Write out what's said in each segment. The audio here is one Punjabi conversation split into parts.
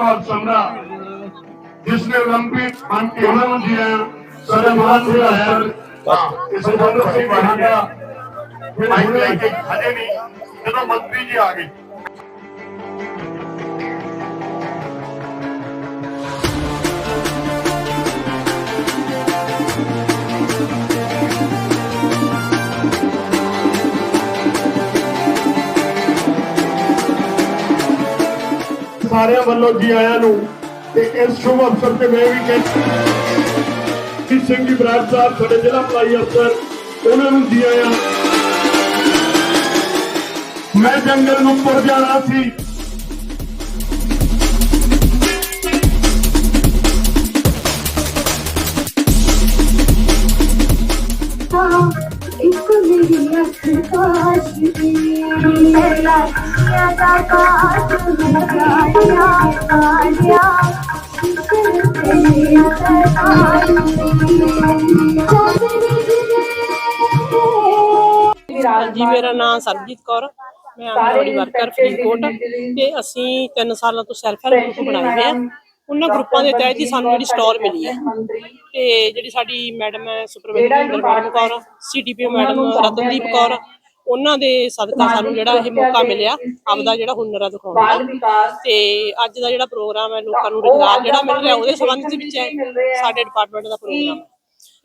और समरा जिसने ओलंपिक मान के उन्होंने दिया सलमान हुआ है इसे दोनों से बढ़ाया माइक लेके खड़े नहीं ਜਦੋਂ ਮੰਤਰੀ ਜੀ ਆ ਗਏ ਸਾਰਿਆਂ ਵੱਲੋਂ ਜੀ ਆਇਆਂ ਨੂੰ ਤੇ ਇਸ ਸ਼ੁਭ ਅਵਸਰ ਤੇ ਮੈਂ ਵੀ ਕਹਿੰਦਾ ਸਿੰਘ ਜੀ ਬਰਾੜ ਸਾਹਿਬ ਸਾਡੇ ਜ਼ਿਲ੍ਹਾ ਭਲਾਈ ਅਫਸਰ, ਉਹਨਾਂ ਨੂੰ ਜੀ ਆਇਆਂ। ਮੈਂ ਜੰਗਲ ਨੂੰ ਪੁਰ ਜਾਣਾ ਸੀ। ਇੱਕ ਮੇਰੀ ਅੱਖ ਕਾਸ਼ ਦੀ ਮੇਰਾ ਜੀ ਮੇਰਾ ਨਾਮ ਸਰਬਜੀਤ ਕੌਰ ਮੈਂ ਆਂਗਨਵਾੜੀ ਵਰਕਰ ਫਰੀਦਕੋਟ ਤੇ ਅਸੀਂ 3 ਸਾਲਾਂ ਤੋਂ ਸੈਲਫ ਹੈਲਪ ਗਰੁੱਪ ਬਣਾਏ ਹੋਏ ਆ। ਉਹਨਾਂ ਗਰੁੱਪਾਂ ਦੇ ਤਹਿਤ ਹੀ ਸਾਨੂੰ ਜਿਹੜੀ ਸਟਾਲ ਮਿਲੀ ਹੈ। ਤੇ ਜਿਹੜੀ ਸਾਡੀ ਮੈਡਮ ਹੈ supervisor Darbar Kaur CDPO madam Ratandeep Kaur ਉਹਨਾਂ ਦੇ ਸਦਕਾ ਸਾਨੂੰ ਜਿਹੜਾ ਇਹ ਮੌਕਾ ਮਿਲਿਆ ਆਪਦਾ ਜਿਹੜਾ ਹੁਨਰ ਆ ਦਿਖਾਉਣ ਦਾ। ਤੇ ਅੱਜ ਦਾ ਜਿਹੜਾ ਪ੍ਰੋਗਰਾਮ ਹੈ ਲੋਕਾਂ ਨੂੰ ਰੁਜ਼ਗਾਰ ਜਿਹੜਾ ਮਿਲ ਰਿਹਾ ਉਹਦੇ ਸੰਬੰਧ ਦੇ ਵਿੱਚ ਹੈ ਸਾਡੇ ਡਿਪਾਰਟਮੈਂਟ ਦਾ ਪ੍ਰੋਗਰਾਮ।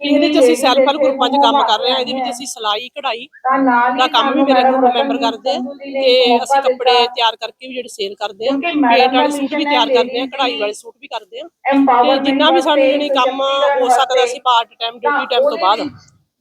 ਇਹਦੇ ਵਿੱਚ ਅਸੀਂ ਸੈਲਫ ਹੈਲਪ ਗਰੁੱਪਾਂ 'ਚ ਕੰਮ ਕਰ ਰਹੇ ਹਾਂ ਇਹਦੇ ਵਿੱਚ ਅਸੀਂ ਸਿਲਾਈ ਕਢਾਈ ਦਾ ਕੰਮ ਵੀ ਮੇਰੇ ਗਰੁੱਪ ਮੈਂਬਰ ਕਰਦੇ ਆ ਤੇ ਅਸੀਂ ਕੱਪੜੇ ਤਿਆਰ ਕਰਕੇ ਵੀ ਜਿਹੜੇ ਸੇਲ ਕਰਦੇ ਆ ਪੇਂਟ ਵਾਲੇ ਸੂਟ ਵੀ ਤਿਆਰ ਕਰਦੇ ਆ ਕਢਾਈ ਵਾਲੇ ਸੂਟ ਵੀ ਕਰਦੇ ਆ ਤੇ ਜਿੰਨਾ ਵੀ ਸਾਨੂੰ ਜਿਹੜੀ ਕੰਮ ਹੋ ਸਕਦਾ ਅਸੀਂ ਪਾਰਟ ਟਾਈਮ ਡਿਊਟੀ ਟਾਈਮ ਤੋਂ ਬਾਅਦ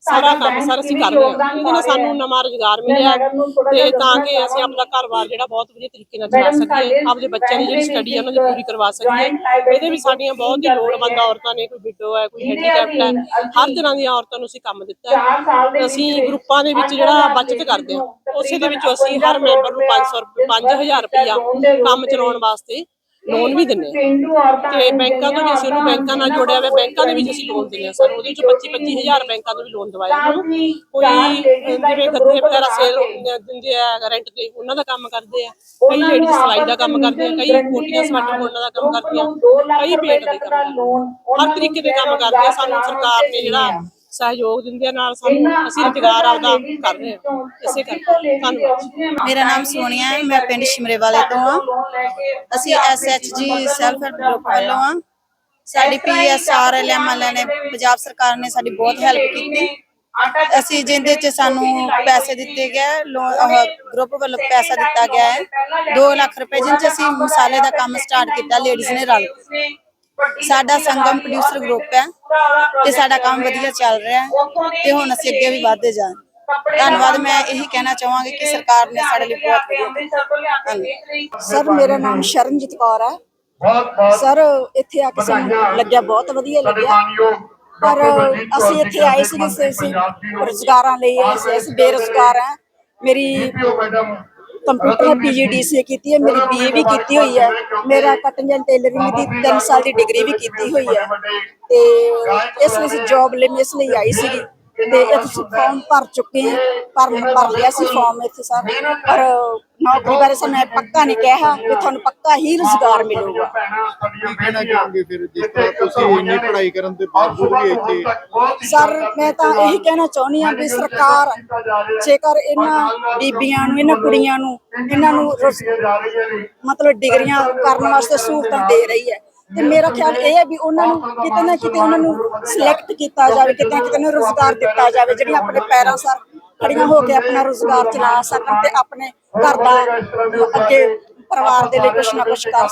ਸਾਰਾ ਕੰਮ ਸਾਰਾ ਅਸੀਂ ਕਰ ਰਹੇ ਹਾਂ। ਸਾਨੂੰ ਨਵਾਂ ਰੁਜ਼ਗਾਰ ਮਿਲਿਆ ਤੇ ਤਾਂ ਕਿ ਅਸੀਂ ਆਪਣਾ ਘਰ-ਬਾਰ ਜਿਹੜਾ ਬਹੁਤ ਵਧੀਆ ਤਰੀਕੇ ਨਾਲ ਚਲਾ ਸਕੀਏ ਆਪਦੇ ਬੱਚਿਆਂ ਦੀ ਜਿਹੜੀ ਸਟੱਡੀ ਹੈ ਉਹਨਾਂ ਦੀ ਪੂਰੀ ਕਰਵਾ ਸਕੀਏ। ਇਹਦੇ ਵੀ ਸਾਡੀਆਂ ਬਹੁਤ ਹੀ ਲੋੜਵੰਦ ਔਰਤਾਂ ਨੇ ਕੋਈ ਵਿਡੋ ਹੈ ਕੋਈ ਹੈਂਡੀਕੈਪਟ ਹੈ ਹਰ ਤਰ੍ਹਾਂ ਦੀਆਂ ਔਰਤਾਂ ਨੂੰ ਅਸੀਂ ਕੰਮ ਦਿੱਤਾ ਹੈ। ਅਸੀਂ ਗਰੁੱਪਾਂ ਦੇ ਵਿੱਚ ਜਿਹੜਾ ਬਚਤ ਕਰਦੇ ਹਾਂ। ਉਸੇ ਦੇ ਵਿੱਚੋਂ ਅਸੀਂ ਹਰ ਮੈਂਬਰ ਨੂੰ 500 ਰੁਪਏ 5000 ਰੁਪਇਆ ਕੰਮ ਚਲਾਉਣ ਵਾਸਤੇ ਲੋਨ ਵੀ ਦਿੰਨੇ ਆ। ਤੇ ਬੈਂਕਾਂ ਤੋਂ ਵੀ ਅਸੀਂ ਉਹਨੂੰ ਬੈਂਕਾਂ ਨਾਲ ਜੋੜਿਆ ਹੋਇਆ ਬੈਂਕਾਂ ਦੇ ਵਿੱਚ ਅਸੀਂ ਲੋਨ ਦਿੰਦੇ ਆ। ਸਰ ਉਹਦੇ ਵਿੱਚ 25 25000 ਬੈਂਕਾਂ ਤੋਂ ਵੀ ਲੋਨ ਦਵਾਇਆ ਉਹਨਾਂ ਕੋਈ ਜਿਵੇਂ ਗੱਦੇ ਵਗੈਰਾ ਸੇਲ ਦਿੰਦੇ ਆ ਰੈਂਟ ਤੇ ਉਹਨਾਂ ਦਾ ਕੰਮ ਕਰਦੇ ਆ। ਕਈ ਲੇਡੀ ਸਿਲਾਈ ਦਾ ਕੰਮ ਕਰਦੇ ਆ ਕਈ ਕੋਟੀਆਂ ਸਵਾਟਰ ਬੁਣਨ ਦਾ ਕੰਮ ਕਰਦੀਆਂ ਕਈ ਪੇਟ ਦੇ ਕੰਮ। ਹਰ ਤਰੀਕੇ ਦੇ ਕੰਮ ਕਰਦੇ ਆ ਸਾਨੂੰ ਸਰਕਾਰ ਨੇ ਜਿਹੜਾ ਸਹਿਯੋਗ ਦਿੰਦੇ ਆ ਨਾਲ ਸਾਨੂੰ ਅਸੀਂ ਰੁਜ਼ਗਾਰ ਆਪਦਾ ਕਰ ਰਹੇ ਹਾਂ ਇਸੇ ਕਰਕੇ। ਧੰਨਵਾਦ। ਮੇਰਾ ਨਾਮ ਸੋਨੀਆ ਹੈ ਮੈਂ ਪਿੰਡ ਸ਼ਿਮਰੇ ਵਾਲੇ ਤੋਂ ਹਾਂ ਅਸੀਂ ਐਸਐਚਜੀ ਸੈਲਫ ਹੈਲਪ ਗਰੁੱਪ ਵੱਲੋਂ ਹਾਂ। ਸਾਡੀ ਪੀਐਸਆਰ ਐਲਐਮਐਲ ਨੇ ਪੰਜਾਬ ਸਰਕਾਰ ਨੇ ਸਾਡੀ ਬਹੁਤ ਹੈਲਪ ਕੀਤੀ। ਅਸੀਂ ਜਿੰਦੇ ਚ ਸਾਨੂੰ ਪੈਸੇ ਦਿੱਤੇ ਗਏ ਗਰੁੱਪ ਵੱਲੋਂ ਪੈਸਾ ਦਿੱਤਾ ਗਿਆ ਹੈ। 2 ਲੱਖ ਰੁਪਏ ਜਿੰਨ ਚ ਅਸੀਂ ਮਸਾਲੇ ਦਾ ਕੰਮ ਸਟਾਰਟ ਕੀਤਾ ਲੇਡੀਜ਼ ਨੇ ਰਲ ਕੇ ਸਾਡਾ ਸੰਗਮ ਪ੍ਰੋਡਿਊਸਰ ਗਰੁੱਪ ਹੈ। ਤੇ ਸਾਡਾ ਕੰਮ ਵਧੀਆ ਚੱਲ ਰਿਹਾ ਹੈ ਤੇ ਹੁਣ ਅਸੀਂ ਅੱਗੇ ਵੀ ਵਧਦੇ ਜਾਣ ਧੰਨਵਾਦ ਮੈਂ ਇਹੀ ਕਹਿਣਾ ਚਾਹਾਂਗੀ ਕਿ ਸਰਕਾਰ ਨੇ ਸਾਡੇ ਲਈ ਬਹੁਤ ਵਧੀਆ ਸਰ ਮੇਰਾ ਨਾਮ ਸ਼ਰਨਜੀਤ ਕੌਰ ਹੈ। ਸਰ ਇੱਥੇ ਆ ਕੇ ਸਾਨੂੰ ਲੱਗਿਆ ਬਹੁਤ ਵਧੀਆ ਲੱਗਿਆ। ਪਰ ਅਸੀਂ ਇੱਥੇ ਆਏ ਸੀ ਕਿਸੇ ਸੀ ਰੁਜ਼ਗਾਰਾਂ ਲਈ ਅਸੀਂ ਅਸੀਂ ਬੇਰੁਜ਼ਗਾਰ ਹਾਂ। ਮੇਰੀ ਮੈਡਮ ਕੰਪਿਊਟਰ ਪੀਜੀਡੀਸੀ ਕੀਤੀ ਹੈ ਮੇਰੀ ਬੀਏ ਵੀ ਕੀਤੀ ਹੋਈ ਹੈ। ਮੇਰਾ ਕਟਿੰਗ ਐਂਡ ਟੇਲਰਿੰਗ ਦੀ 3 ਸਾਲ ਦੀ ਡਿਗਰੀ ਵੀ ਕੀਤੀ ਹੋਈ ਹੈ। ਤੇ ਇਸ ਲਈ ਅਸੀਂ ਜੌਬ ਲਈ ਇਸ ਲਈ ਆਈ ਸੀ ਤੇ ਇੱਥੇ ਫਾਰਮ ਭਰ ਚੁੱਕੇ ਹਾਂ ਪਰ ਭਰ ਲਿਆ ਸੀ ਫਾਰਮ ਇੱਥੇ ਸਰ। ਪਰ ਨੌਕਰੀ ਬਾਰੇ ਸਾਨੂੰ ਇਹ ਪੱਕਾ ਨਹੀਂ ਕਿਹਾ ਕਿ ਤੁਹਾਨੂੰ ਪੱਕਾ ਹੀ ਰੁਜ਼ਗਾਰ ਮਿਲੂਗਾ। ਕਹਿਣਾ ਚਾਹੋਗੇ ਫਿਰ ਜਿਸ ਤਰ੍ਹਾਂ ਤੁਸੀਂ ਇੰਨੀ ਪੜ੍ਹਾਈ ਕਰਨ ਦੇ ਬਾਵਜੂਦ ਵੀ ਇੱਥੇ ਸਰ, ਮੈਂ ਤਾਂ ਇਹੀ ਕਹਿਣਾ ਚਾਹੁੰਦੀ ਹਾਂ ਵੀ ਸਰਕਾਰ, ਜੇਕਰ ਇਹਨਾਂ ਬੀਬੀਆਂ ਨੂੰ, ਇਹਨਾਂ ਕੁੜੀਆਂ ਨੂੰ, ਇਹਨਾਂ ਨੂੰ ਮਤਲਬ ਡਿਗਰੀਆਂ ਕਰਨ ਵਾਸਤੇ ਸਹੂਲਤਾਂ ਦੇ ਰਹੀ ਹੈ, ਤੇ ਮੇਰਾ ਖਿਆਲ ਇਹ ਹੈ ਵੀ ਉਹਨਾਂ ਨੂੰ ਕਿਤੇ ਨਾ ਕਿਤੇ ਉਹਨਾਂ ਨੂੰ ਸਿਲੈਕਟ ਕੀਤਾ ਜਾਵੇ, ਕਿਤੇ ਨਾ ਕਿਤੇ ਉਹਨਾਂ ਨੂੰ ਰੋਜ਼ਗਾਰ ਦਿੱਤਾ ਜਾਵੇ, ਜਿਹੜੀਆਂ ਆਪਣੇ ਪੈਰਾਂ ਸਰ ਖੜੀਆਂ ਹੋ ਕੇ ਆਪਣਾ ਰੋਜ਼ਗਾਰ ਚਲਾ ਸਕਣ ਤੇ ਆਪਣੇ ਘਰ ਦਾ ਅੱਗੇ ਪਰਿਵਾਰ ਦੇ ਲਈ ਕੁਛ ਨਾ ਕੁਛ ਕਰ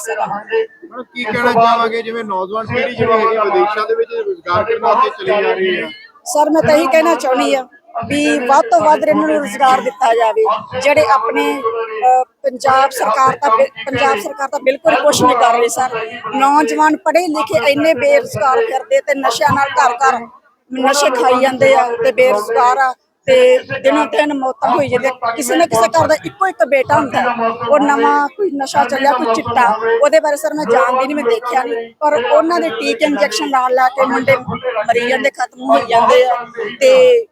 ਹੁਣ ਕੀ ਕਹਿਣਾ ਚਾਹਾਂਗੇ? ਜਿਵੇਂ ਨੌਜਵਾਨ ਪੀੜ੍ਹੀ ਜਿਹੜੀ ਹੈਗੀ ਵਿਦੇਸ਼ਾਂ ਦੇ ਵਿੱਚ ਰੁਜ਼ਗਾਰ ਕਰਨ ਵਾਸਤੇ ਚਲੀ ਜਾ ਰਹੀ ਹੈ। ਸਰ ਮੈਂ ਤਾਂ ਇਹੀ ਕਹਿਣਾ ਚਾਹੁੰਦੀ ਆ ਵੀ ਵੱਧ ਤੋਂ ਵੱਧ ਇਹਨਾਂ ਨੂੰ ਰੋਜ਼ਗਾਰ ਦਿੱਤਾ ਜਾਵੇ। ਜਿਹੜੇ ਆਪਣੇ ਪੰਜਾਬ ਸਰਕਾਰ ਤਾਂ ਪੰਜਾਬ ਸਰਕਾਰ ਤਾਂ ਬਿਲਕੁਲ ਕੁਛ ਨਹੀਂ ਕਰ ਰਹੀ ਸਰ। ਨੌਜਵਾਨ ਪੜ੍ਹੇ ਲਿਖੇ ਇੰਨੇ ਬੇਰੁਜ਼ਗਾਰ ਫਿਰਦੇ ਤੇ ਨਸ਼ਿਆਂ ਨਾਲ ਘਰ ਘਰ ਨਸ਼ੇ ਖਾਈ ਜਾਂਦੇ ਆ ਤੇ ਬੇਰੁਜ਼ਗਾਰ ਆ। ਤੇ ਦਿਨੋਂ ਦਿਨ ਮੌਤਾਂ ਹੋਈ ਜਾਂਦੀਆਂ। ਕਿਸੇ ਨਾ ਕਿਸੇ ਘਰ ਦਾ ਇੱਕੋ ਇੱਕ ਬੇਟਾ ਹੁੰਦਾ ਉਹ ਨਵਾਂ ਕੋਈ ਨਸ਼ਾ ਚੱਲਿਆ, ਕੋਈ ਚਿੱਟਾ, ਉਹਦੇ ਬਾਰੇ ਸਰ ਮੈਂ ਜਾਣਦੀ ਨਹੀਂ, ਮੈਂ ਦੇਖਿਆ ਨਹੀਂ। ਪਰ ਉਹਨਾਂ ਦੇ ਟੀਕੇ ਇੰਜੈਕਸ਼ਨ ਲਾਉਣ ਲਾ ਕੇ ਮੁੰਡੇ ਮਰੀ ਜਾਂਦੇ, ਖਤਮ ਹੋਈ ਜਾਂਦੇ ਆ। ਤੇ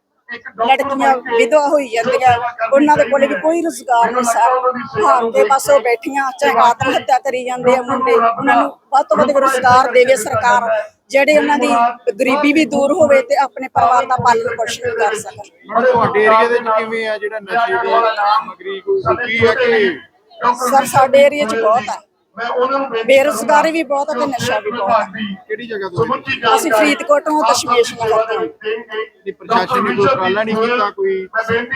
ਲੜਕੀਆਂ ਵਿਧਵਾ ਹੋਈ ਜਾਂਦੀਆਂ। ਉਹਨਾਂ ਦੇ ਕੋਲੇ ਵੀ ਕੋਈ ਰੁਜ਼ਗਾਰ ਨਹੀਂ ਸਰ ਹਾਂ ਤੇ ਬਸ ਉਹ ਬੈਠੀਆਂ ਚਾਹੇ ਆਤਮ ਹੱਤਿਆ ਕਰੀ ਜਾਂਦੇ ਆ ਮੁੰਡੇ। ਉਹਨਾਂ ਨੂੰ ਵੱਧ ਤੋਂ ਵੱਧ ਰੁਜ਼ਗਾਰ ਦੇਵੇ ਸਰਕਾਰ ਜਿਹੜੇ ਉਹਨਾਂ ਦੀ ਗਰੀਬੀ ਵੀ ਦੂਰ ਹੋਵੇ ਤੇ ਆਪਣੇ ਪਰਿਵਾਰ ਦਾ ਪਾਲਣ ਪੋਸ਼ਣ ਕਰ ਸਕਣ। ਤੁਹਾਡੇ ਏਰੀਆ ਦੇ ਵਿੱਚ ਕਿਵੇਂ ਆ ਜਿਹੜਾ ਨਸ਼ੇ ਦੀ ਸਮਗਰੀ ਕੋਈ ਰੁਕੀ ਹੈ ਕਿ ਸਰ ਸਾਡੇ ਏਰੀਆ 'ਚ ਬਹੁਤ ਹੈ ਮੈਂ ਉਹਨਾਂ ਨੂੰ ਬੇਰੁਜ਼ਗਾਰੀ ਵੀ ਬਹੁਤ ਹੈ ਤੇ ਨਸ਼ਾ ਵੀ ਬਹੁਤ ਹੈ ਕਿਹੜੀ ਜਗ੍ਹਾ ਤੋਂ ਅਸੀਂ ਫਰੀਦਕੋਟੋਂ ਦਸ਼ਮੇਸ਼ ਨਗਰ ਤੋਂ ਨਹੀਂ ਪ੍ਰਸ਼ਾਸਨ ਨੇ ਕੋਈ ਉਪਰਾਲਾ ਨਹੀਂ ਕੀਤਾ ਕੋਈ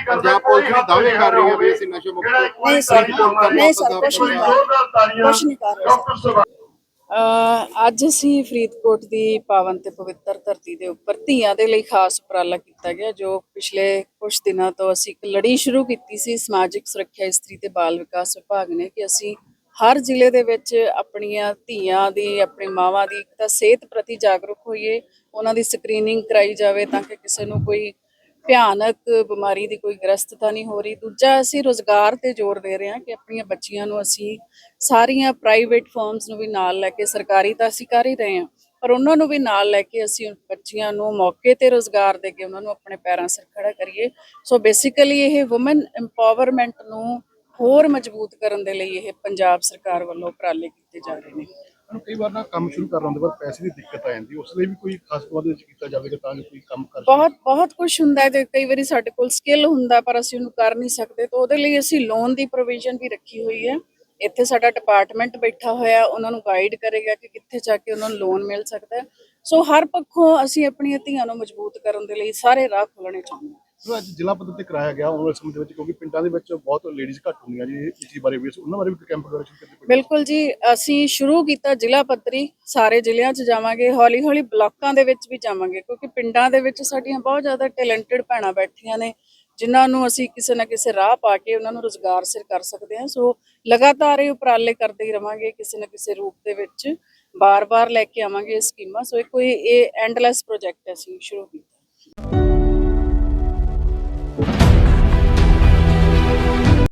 ਪੰਜਾਬ ਪੁਲਿਸ ਵੀ ਦਾਅਵੇ ਕਰ ਰਹੀ ਹੈ ਵੀ ਅਸੀਂ ਨਸ਼ਾ ਮੁਕਤ ਨਹੀਂ ਸਰ ਨਹੀਂ ਸਰ ਕੁਛ ਨਹੀਂ। ਕਰ ਰਹੇ ਕੁਛ ਨਹੀਂ ਕਰ ਰਹੇ ਅੱਜ ਅਸੀਂ ਫਰੀਦਕੋਟ ਦੀ ਪਾਵਨ ਤੇ ਪਵਿੱਤਰ ਧਰਤੀ ਦੇ ਉੱਪਰ ਧੀਆਂ ਦੇ ਲਈ ਖਾਸ ਉਪਰਾਲਾ ਕੀਤਾ ਗਿਆ ਜੋ ਪਿਛਲੇ ਕੁਝ ਦਿਨਾਂ ਤੋਂ ਅਸੀਂ ਇੱਕ ਲੜੀ ਸ਼ੁਰੂ ਕੀਤੀ ਸੀ ਸਮਾਜਿਕ ਸੁਰੱਖਿਆ ਇਸਤਰੀ ਤੇ ਬਾਲ ਵਿਕਾਸ ਵਿਭਾਗ ਨੇ ਕਿ ਅਸੀਂ ਹਰ ਜ਼ਿਲ੍ਹੇ ਦੇ ਵਿੱਚ ਆਪਣੀਆਂ ਧੀਆਂ ਦੀ, ਆਪਣੀ ਮਾਵਾਂ ਦੀ ਇੱਕ ਤਾਂ ਸਿਹਤ ਪ੍ਰਤੀ ਜਾਗਰੂਕ ਹੋਈਏ, ਉਹਨਾਂ ਦੀ ਸਕਰੀਨਿੰਗ ਕਰਾਈ ਜਾਵੇ ਤਾਂ ਕਿ ਕਿਸੇ ਨੂੰ ਕੋਈ ਭਿਆਨਕ ਬਿਮਾਰੀ ਦੀ ਕੋਈ ਗ੍ਰਸਤਤਾ ਨਹੀਂ ਹੋ ਰਹੀ। ਦੂਜਾ, ਅਸੀਂ ਰੋਜ਼ਗਾਰ ਤੇ ਜ਼ੋਰ ਦੇ ਰਹੇ ਹਾਂ ਕਿ ਆਪਣੀਆਂ ਬੱਚੀਆਂ ਨੂੰ ਅਸੀਂ ਸਾਰੀਆਂ ਪ੍ਰਾਈਵੇਟ ਫਰਮਸ ਨੂੰ ਵੀ ਨਾਲ ਲੈ ਕੇ ਸਰਕਾਰੀ ਤਾਂ ਅਸੀਂ ਕਰ ਹੀ ਰਹੇ ਹਾਂ, ਪਰ ਉਹਨਾਂ ਨੂੰ ਵੀ ਨਾਲ ਲੈ ਕੇ ਅਸੀਂ ਬੱਚੀਆਂ ਨੂੰ ਮੌਕੇ ਤੇ ਰੋਜ਼ਗਾਰ ਦੇ ਕੇ ਉਹਨਾਂ ਨੂੰ ਆਪਣੇ ਪੈਰਾਂ ਸਿਰ ਖੜਾ ਕਰੀਏ। ਸੋ ਬੇਸਿਕਲੀ ਇਹ ਔਮਨ ਐਮਪਾਵਰਮੈਂਟ ਨੂੰ ਹੋਰ ਮਜ਼ਬੂਤ ਕਰਨ ਦੇ ਲਈ ਇਹ ਪੰਜਾਬ ਸਰਕਾਰ ਵੱਲੋਂ ਉਪਰਾਲੇ ਕੀਤੇ ਜਾ ਰਹੇ ਨੇ। ਕਈ ਵਾਰ ਨਾ ਕੰਮ ਸ਼ੁਰੂ ਕਰਨ ਦੇ ਬਾਅਦ ਪੈਸੇ ਦੀ ਦਿੱਕਤ ਆ ਜਾਂਦੀ ਉਸ ਲਈ ਵੀ ਕੋਈ ਖਾਸ ਪ੍ਰਬੰਧ ਵਿੱਚ ਕੀਤਾ ਜਾਵੇਗਾ ਤਾਂ ਜੋ ਕੋਈ ਕੰਮ ਕਰ ਸਕੇ। ਬਹੁਤ ਬਹੁਤ ਕੁਝ ਹੁੰਦਾ ਹੈ ਤੇ ਕਈ ਵਾਰੀ ਸਾਡੇ ਕੋਲ ਸਕਿੱਲ ਹੁੰਦਾ ਪਰ ਅਸੀਂ ਉਹਨੂੰ ਕਰ ਨਹੀਂ ਸਕਦੇ ਤਾਂ ਉਹਦੇ ਲਈ ਅਸੀਂ ਲੋਨ ਦੀ ਪ੍ਰੋਵੀਜ਼ਨ ਵੀ ਰੱਖੀ ਹੋਈ ਹੈ। ਇੱਥੇ ਸਾਡਾ ਡਿਪਾਰਟਮੈਂਟ ਬੈਠਾ ਹੋਇਆ ਉਹਨਾਂ ਨੂੰ ਗਾਈਡ ਕਰੇਗਾ ਕਿ ਕਿੱਥੇ ਜਾ ਕੇ ਉਹਨਾਂ ਨੂੰ ਲੋਨ ਮਿਲ ਸਕਦਾ ਸੋ ਹਰ ਪੱਖੋਂ ਅਸੀਂ ਆਪਣੀਆਂ ਧੀਆਂ ਨੂੰ ਮਜ਼ਬੂਤ ਕਰਨ ਦੇ ਲਈ ਸਾਰੇ ਰਾਹ ਖੋਲਣੇ ਚਾਹੁੰਦੇ ਹਾਂ। ਜੋ ਅੱਜ ਜ਼ਿਲ੍ਹਾ ਪੱਧਰ ਤੇ ਕਰਾਇਆ ਗਿਆ ਉਹਨਾਂ ਸਮੇਂ ਦੇ ਵਿੱਚ ਕਿਉਂਕਿ ਪਿੰਡਾਂ ਦੇ ਵਿੱਚ ਬਹੁਤ ਲੇਡੀਜ਼ ਘੱਟ ਹੁੰਦੀਆਂ ਜੀ, ਇਸ ਚੀਜ਼ ਬਾਰੇ ਵੀ ਉਹਨਾਂ ਬਾਰੇ ਵੀ ਕੈਂਪ ਵਗੈਰਾ ਸ਼ੁਰੂ ਕਰਦੇ ਬਿਲਕੁਲ ਜੀ, ਅਸੀਂ ਸ਼ੁਰੂ ਕੀਤਾ ਜ਼ਿਲ੍ਹਾ ਪੱਧਰੀ, ਸਾਰੇ ਜ਼ਿਲ੍ਹਿਆਂ 'ਚ ਜਾਵਾਂਗੇ ਹੌਲੀ ਹੌਲੀ ਬਲਾਕਾਂ ਦੇ ਵਿੱਚ ਵੀ ਜਾਵਾਂਗੇ, ਕਿਉਂਕਿ ਪਿੰਡਾਂ ਦੇ ਵਿੱਚ ਸਾਡੀਆਂ ਬਹੁਤ ਜ਼ਿਆਦਾ ਟੈਲੈਂਟਡ ਭੈਣਾਂ ਬੈਠੀਆਂ ਨੇ, ਜਿਨ੍ਹਾਂ ਨੂੰ ਅਸੀਂ ਕਿਸੇ ਨਾ ਕਿਸੇ ਰਾਹ ਪਾ ਕੇ ਉਹਨਾਂ ਨੂੰ ਰੋਜ਼ਗਾਰ ਸਿਰ ਕਰ ਸਕਦੇ ਹਾਂ। ਸੋ ਲਗਾਤਾਰ ਇਹ ਉਪਰਾਲੇ ਕਰਦੇ ਹੀ ਰਵਾਂਗੇ ਕਿਸੇ ਨਾ ਕਿਸੇ ਰੂਪ ਦੇ ਵਿੱਚ, ਬਾਰ-ਬਾਰ ਲੈ ਕੇ ਆਵਾਂਗੇ ਇਹ ਸਕੀਮਾਂ। ਸੋ ਇਹ ਕੋਈ ਇਹ ਐਂਡਲੈਸ ਪ੍ਰੋਜੈਕਟ ਅਸੀਂ ਸ਼ੁਰੂ ਕੀਤਾ।